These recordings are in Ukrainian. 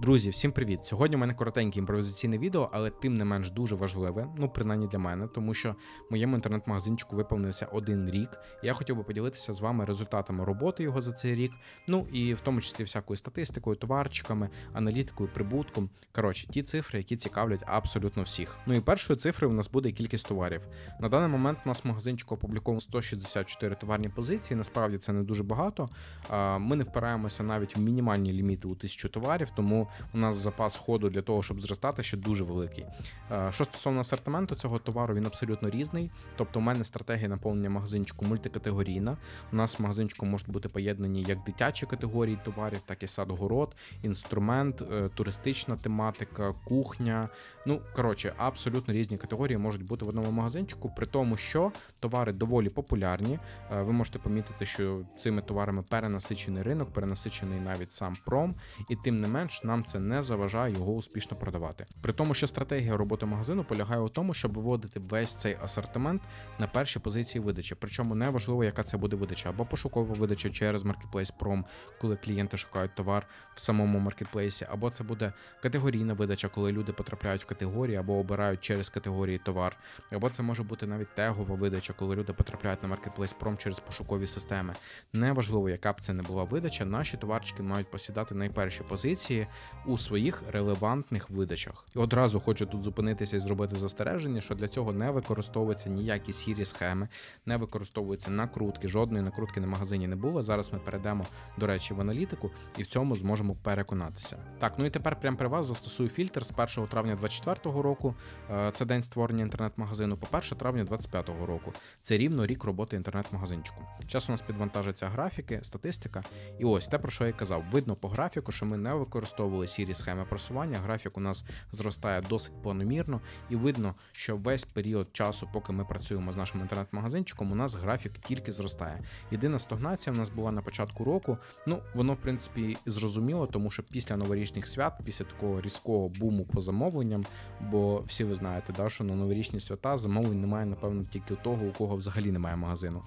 Друзі, всім привіт! Сьогодні у мене коротеньке імпровізаційне відео, але тим не менш дуже важливе, ну принаймні для мене, тому що моєму інтернет-магазинчику виповнився один рік. І я хотів би поділитися з вами результатами роботи його за цей рік. Ну і в тому числі всякою статистикою, товарчиками, аналітикою, прибутком. Коротше, ті цифри, які цікавлять абсолютно всіх. Ну і першою цифрою у нас буде кількість товарів. На даний момент у нас в магазинчику опубліковано 164 товарні позиції. Насправді це не дуже багато. Ми не впираємося навіть в мінімальні ліміти у тисячу товарів, тому у нас запас ходу для того, щоб зростати, ще дуже великий. Е, Що стосовно асортименту цього товару, він абсолютно різний. Тобто, у мене стратегія наповнення магазинчику мультикатегорійна. У нас в магазинчику можуть бути поєднані як дитячі категорії товарів, так і сад-город, інструмент, е, туристична тематика, кухня. Ну коротше, абсолютно різні категорії можуть бути в одному магазинчику, при тому, що товари доволі популярні. Е, Ви можете помітити, що цими товарами перенасичений ринок, перенасичений навіть сам пром, і тим не менш нам це не заважає його успішно продавати. При тому, що стратегія роботи магазину полягає у тому, щоб виводити весь цей асортимент на перші позиції видачі. Причому не важливо, яка це буде видача, або пошукова видача через Marketplace Prom, коли клієнти шукають товар в самому маркетплейсі, або це буде категорійна видача, коли люди потрапляють в категорії або обирають через категорії товар, або це може бути навіть тегова видача, коли люди потрапляють на Marketplace Prom через пошукові системи. Неважливо, яка б це не була видача, наші товарчики мають посідати найперші позиції у своїх релевантних видачах. І одразу хочу тут зупинитися і зробити застереження, що для цього не використовуються ніякі сірі схеми, не використовуються накрутки. Жодної накрутки на магазині не було. Зараз ми перейдемо, до речі, в аналітику і в цьому зможемо переконатися. Так, ну і тепер прямо при вас застосую фільтр з 1 травня 2024 року. Е, Це день створення інтернет-магазину. По 1 травня 2025 року. Це рівно рік роботи інтернет-магазинчику. Час у нас підвантажиться графіки, статистика. І ось те, про що я казав. Видно по графіку, що ми не використовували сірі схеми просування. Графік у нас зростає досить планомірно, і видно, що весь період часу, поки ми працюємо з нашим інтернет-магазинчиком, у нас графік тільки зростає. Єдина стагнація у нас була на початку року. Ну, воно, в принципі, зрозуміло, тому що після новорічних свят, після такого різкого буму по замовленням, бо всі ви знаєте, да, що на новорічні свята замовлень немає, напевно, тільки у того, у кого взагалі немає магазину.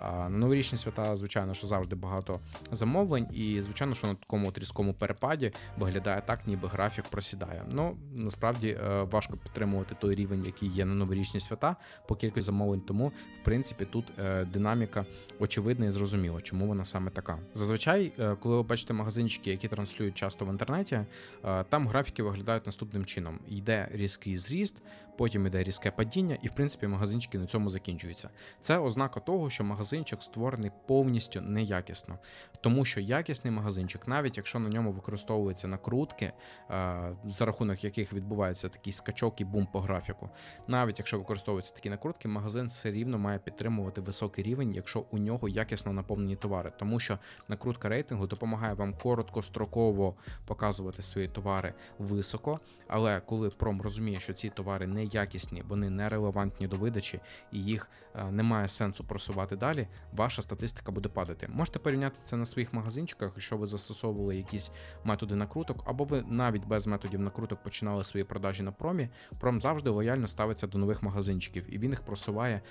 На новорічні свята, звичайно, що завжди багато замовлень, і звичайно, що на такому різкому перепаді виглядає так, ніби графік просідає. Ну насправді е, важко підтримувати той рівень, який є на новорічні свята по кількості замовлень. Тому, в принципі, тут е, динаміка очевидна і зрозуміла, чому вона саме така. Зазвичай, е, коли ви бачите магазинчики, які транслюють часто в інтернеті, там графіки виглядають наступним чином: йде різкий зріст, потім йде різке падіння, і в принципі магазинчики на цьому закінчуються. Це ознака того, що магазинчик створений повністю неякісно, тому що якісний магазинчик, навіть якщо на ньому використовуються накрутки, за рахунок яких відбувається такий скачок і бум по графіку, навіть якщо використовуються такі накрутки, магазин все рівно має підтримувати високий рівень, якщо у нього якісно наповнені товари, тому що накрутка рейтингу допомагає вам короткостроково показувати свої товари високо, але коли пром розуміє, що ці товари не якісні, вони не релевантні до видачі і їх е, немає сенсу просувати далі, ваша статистика буде падати. Можете порівняти це на своїх магазинчиках, якщо ви застосовували якісь методи накруток, або ви навіть без методів накруток починали свої продажі на промі. Пром завжди лояльно ставиться до нових магазинчиків, і він їх просуває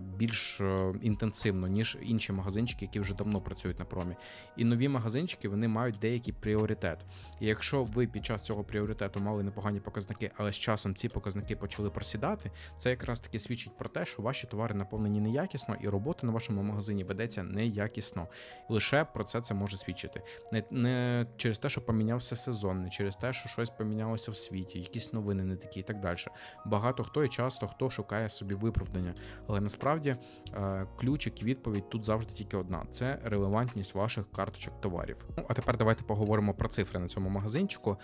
більш е, інтенсивно, ніж інші магазинчики, які вже давно працюють на промі. І нові магазинчики вони мають деякий пріоритет. І якщо ви під час цього пріоритету мали непогані показники, але з часом ці показники почали просідати, це якраз таки свідчить про те, що ваші товари наповнені неякісно, і робота на вашому магазині ведеться неякісно. Лише про це це може свідчити. Не, не через те, що помінявся сезон, не через те, що щось помінялося в світі, якісь новини не такі і так далі. Багато хто і часто хто шукає собі виправдання. Але насправді е, ключик і відповідь тут завжди тільки одна: це релевантність ваших карточок товарів. Ну а тепер давайте поговоримо про цифри на цьому магазинчику.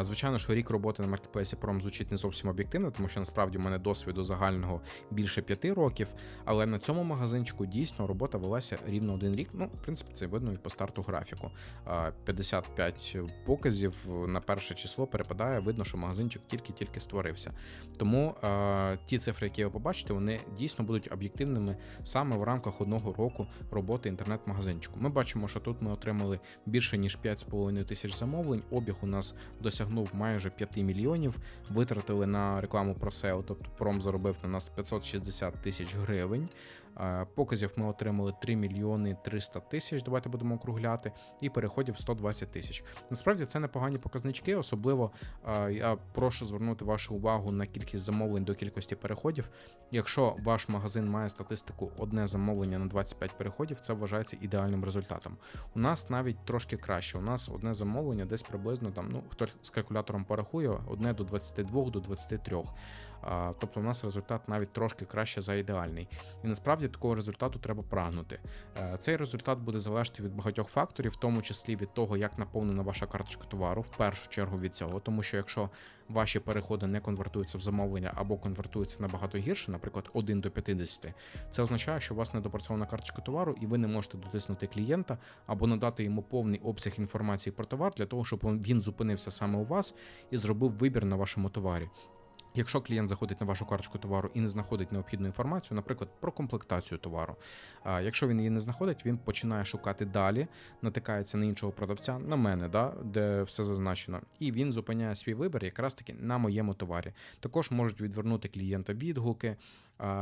Звичайно, що рік роботи на маркетплейсі Пром звучить не зовсім об'єктивно, тому що насправді в мене досвіду загального більше п'яти років. Але на цьому магазинчику дійсно робота велася рівно один рік. Ну, в принципі, це видно і по старту графіку. 55 показів на перше число перепадає. Видно, що магазинчик тільки-тільки створився. Тому ті цифри, які ви побачите, вони дійсно будуть об'єктивними саме в рамках одного року роботи інтернет-магазинчику. Ми бачимо, що тут ми отримали більше ніж 5,5 тисяч замовлень. Обіг у нас досягнув майже 5 мільйонів. Витратили на рекламу про SEO, тобто пром заробив на нас 560 тисяч гривень. Е, Показів ми отримали 3 мільйони 300 тисяч. Давайте будемо округляти, і переходів 120 тисяч. Насправді це непогані показнички. Особливо е, я прошу звернути вашу увагу на кількість замовлень до кількості переходів. Якщо ваш магазин має статистику одне замовлення на 25 переходів, це вважається ідеальним результатом. У нас навіть трошки краще. У нас одне замовлення десь приблизно там, ну хто з калькулятором порахує, одне до 22 до 23. Тобто у нас результат навіть трошки краще за ідеальний. І насправді такого результату треба прагнути. Е, Цей результат буде залежати від багатьох факторів, в тому числі від того, як наповнена ваша карточка товару, в першу чергу від цього, тому що якщо ваші переходи не конвертуються в замовлення або конвертуються набагато гірше, наприклад, 1 до 50, це означає, що у вас недопрацьована карточка товару, і ви не можете дотиснути клієнта або надати йому повний обсяг інформації про товар для того, щоб він зупинився саме у вас і зробив вибір на вашому товарі. Якщо клієнт заходить на вашу карточку товару і не знаходить необхідну інформацію, наприклад, про комплектацію товару. А якщо він її не знаходить, він починає шукати далі, натикається на іншого продавця, на мене, да, де все зазначено, і він зупиняє свій вибір якраз таки на моєму товарі. Також можуть відвернути клієнта відгуки,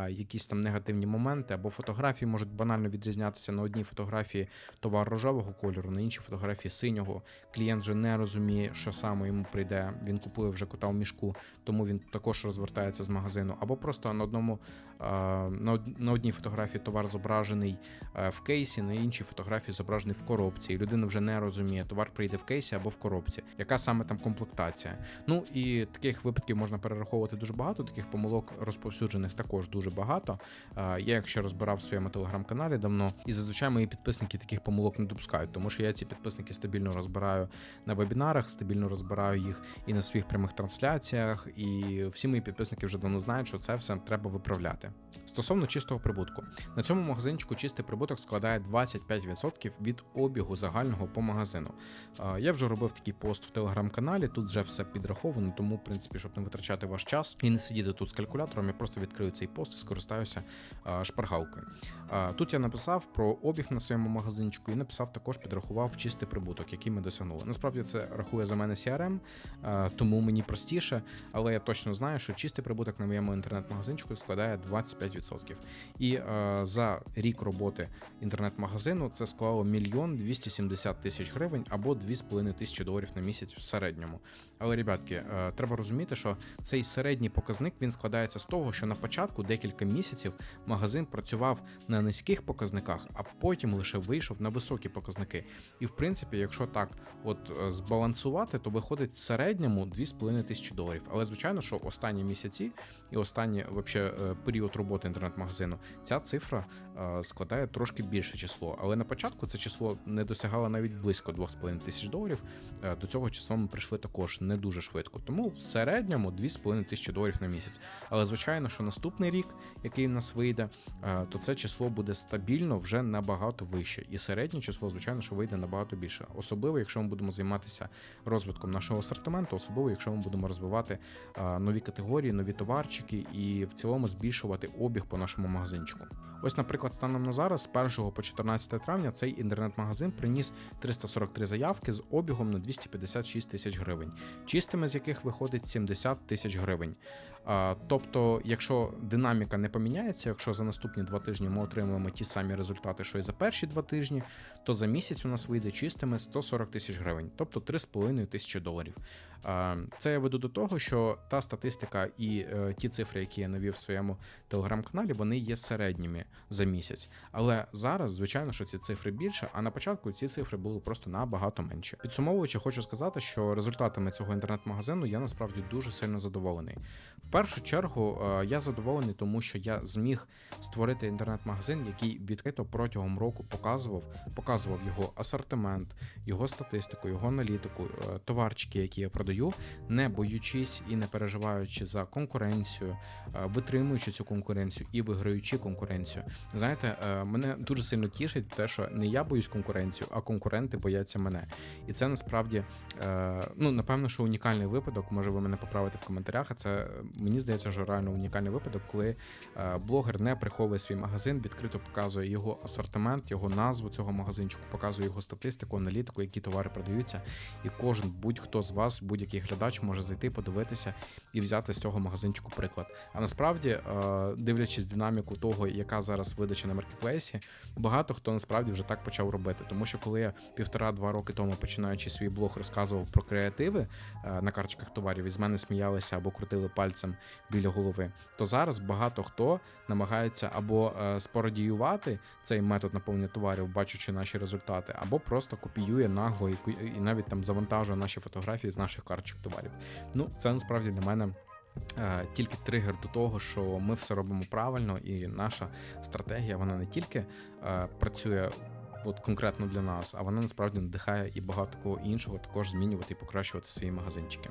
якісь там негативні моменти або фотографії можуть банально відрізнятися на одній фотографії товар рожевого кольору, на іншій фотографії синього. Клієнт вже не розуміє, що саме йому прийде. Він купує вже кота в мішку, тому він також розвертається з магазину, або просто на одному на одній фотографії товар зображений е, в кейсі, на іншій фотографії зображений в коробці. І людина вже не розуміє, товар прийде в кейсі або в коробці. Яка саме там комплектація? Ну і таких випадків можна перераховувати дуже багато. Таких помилок розповсюджених також дуже багато. Я, якщо розбирав в своєму телеграм-каналі давно, і зазвичай мої підписники таких помилок не допускають, тому що я ці підписники стабільно розбираю на вебінарах, стабільно розбираю їх і на своїх прямих трансляціях. І всі мої підписники вже давно знають, що це все треба виправляти. Стосовно чистого прибутку, на цьому магазинчику чистий прибуток складає 25% від обігу загального по магазину. Я вже робив такий пост в телеграм-каналі. Тут вже все підраховано, тому, в принципі, щоб не витрачати ваш час і не сидіти тут з калькулятором, я просто відкрию цей пост і скористаюся шпаргалкою. Тут я написав про обіг на своєму магазинчику і написав також, підрахував чистий прибуток, який ми досягнули. Насправді це рахує за мене CRM, тому мені простіше, але я точно знаю, що чистий прибуток на моєму інтернет-магазинчику складає 25%. І е, за рік роботи інтернет-магазину це склало мільйон 270 тисяч гривень або 2,5 тисячі доларів на місяць в середньому. Але, ребятки, е, треба розуміти, що цей середній показник він складається з того, що на початку декілька місяців магазин працював на низьких показниках, а потім лише вийшов на високі показники. І в принципі, якщо так от е, збалансувати, то виходить в середньому 2,5 тисячі доларів. Але звичайно, що останні місяці і останній вообще е, період роботи інтернет-магазину ця цифра е, складає трошки більше число. Але на початку це число не досягало навіть близько 2,5 тисяч доларів. Е, До цього числа ми прийшли також не дуже швидко. Тому в середньому 2,5 тисячі доларів на місяць. Але звичайно, що наступний рік, який в нас вийде, то це число буде стабільно вже набагато вище. І середнє число, звичайно, що вийде набагато більше. Особливо, якщо ми будемо займатися розвитком нашого асортименту, особливо, якщо ми будемо розвивати е, нові категорії, нові товарчики і в цілому збільшувати обіг по нашому магазинчику. Ось, наприклад, станом на зараз, з 1 по 14 травня, цей інтернет-магазин приніс 343 заявки з обігом на 256 тисяч гривень, чистими з яких виходить 70 тисяч гривень. Тобто, якщо динаміка не поміняється, якщо за наступні два тижні ми отримуємо ті самі результати, що і за перші два тижні, то за місяць у нас вийде чистими 140 тисяч гривень, тобто 3,5 тисячі доларів. Це я веду до того, що та статистика і е, ті цифри, які я навів в своєму телеграм-каналі, вони є середніми за місяць. Але зараз, звичайно, що ці цифри більше, а на початку ці цифри були просто набагато менше. Підсумовуючи, хочу сказати, що результатами цього інтернет-магазину я насправді дуже сильно задоволений. Першу чергу е, я задоволений, тому що я зміг створити інтернет-магазин, який відкрито протягом року показував, показував його асортимент, його статистику, його аналітику, е, товарчики, які я продаю, не боючись і не переживаючи за конкуренцію, е, витримуючи цю конкуренцію і виграючи конкуренцію. Знаєте, мене дуже сильно тішить те, що не я боюсь конкуренцію, а конкуренти бояться мене. І це насправді, ну напевно, що унікальний випадок. Може, ви мене поправите в коментарях. А це мені здається, що реально унікальний випадок, коли е, блогер не приховує свій магазин, відкрито показує його асортимент, його назву цього магазинчику, показує його статистику, аналітику, які товари продаються. І кожен будь-хто з вас, будь-який глядач, може зайти, подивитися і взяти з цього магазинчику приклад. А насправді, е, дивлячись динаміку того, яка зараз видача на маркетплейсі, багато хто насправді вже так почав робити. Тому що коли я півтора-два роки тому, починаючи свій блог, розказував про креативи е, на карточках товарів, і з мене сміялися або крутили пальцем біля голови, то зараз багато хто намагається або е, спародіювати цей метод наповнення товарів, бачачи наші результати, або просто копіює нагло і, і навіть там завантажує наші фотографії з наших карточок товарів. Ну, це насправді для мене. е, Тільки тригер до того, що ми все робимо правильно, і наша стратегія вона не тільки е, працює от конкретно для нас, а вона насправді надихає і багато кого іншого також змінювати і покращувати свої магазинчики.